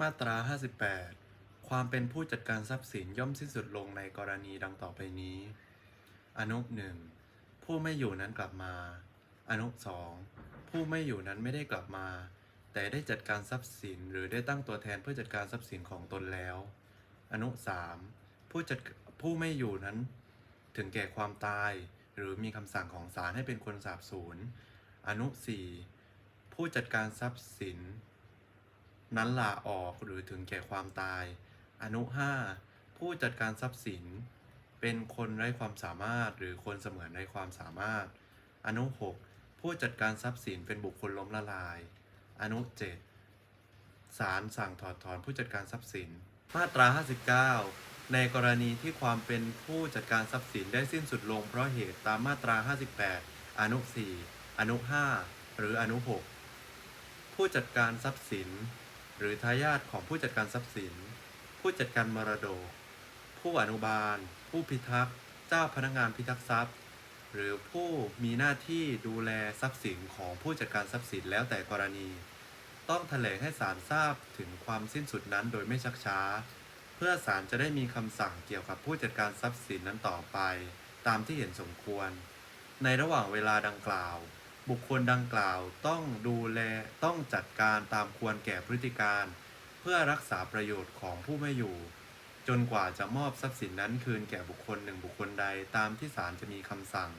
มาตรา 58 ความเป็นผู้จัดการทรัพย์สินย่อมสิ้นสุดลงในกรณีดังต่อไปนี้ อนุหนึ่งผู้ไม่อยู่นั้นกลับมา อนุสองผู้ไม่อยู่นั้นไม่ได้กลับมา แต่ได้จัดการทรัพย์สินหรือได้ตั้งตัวแทนเพื่อจัดการทรัพย์สินของตนแล้ว อนุสามผู้จัดผู้ไม่อยู่นั้น ถึงแก่ความตาย หรือมีคำสั่งของศาลให้เป็นคนสาบสูญอนุสี่ผู้จัดการทรัพย์สิน นั้นลาออกหรือถึงแก่ความตาย อนุ 5 ผู้จัดการทรัพย์สิน เป็นคนไร้ความสามารถ หรือคนเสมือนไร้ความสามารถ อนุ 6 ผู้จัดการทรัพย์สินเป็นบุคคลล้มละลาย อนุ 7 ศาลสั่งถอดถอนผู้จัดการทรัพย์สิน มาตรา 59 ในกรณีที่ความเป็นผู้จัดการทรัพย์สินได้สิ้นสุดลงเพราะเหตุตามมาตรา 58 อนุ 4 อนุ 5 หรืออนุ 6 ผู้จัดการทรัพย์สิน หรือทายาทของผู้จัดการทรัพย์สิน ผู้จัดการมรดก ผู้อนุบาล ผู้พิทักษ์ เจ้าพนักงานพิทักษ์ทรัพย์ หรือผู้มีหน้าที่ดูแลทรัพย์สินของผู้จัดการทรัพย์สินแล้วแต่กรณี ต้องแถลงให้ศาลทราบถึงความสิ้นสุดนั้นโดยไม่ชักช้า เพื่อศาลจะได้มีคำสั่งเกี่ยวกับผู้จัดการทรัพย์สินนั้นต่อไป ตามที่เห็นสมควร ในระหว่างเวลาดังกล่าว บุคคลดังกล่าวต้องดูแลต้องจัดการตามควรแก่พฤติการ เพื่อรักษาประโยชน์ของผู้ไม่อยู่ จนกว่าจะมอบทรัพย์สินนั้นคืนแก่บุคคลหนึ่งบุคคลใดตามที่ศาลจะมีคำสั่ง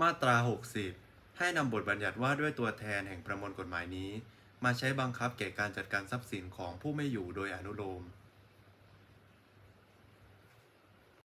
มาตรา 60 ให้นำบทบัญญัติว่าด้วยตัวแทนแห่งประมวลกฎหมายนี้ มาใช้บังคับแก่การจัดการทรัพย์สินของผู้ไม่อยู่โดยอนุโลม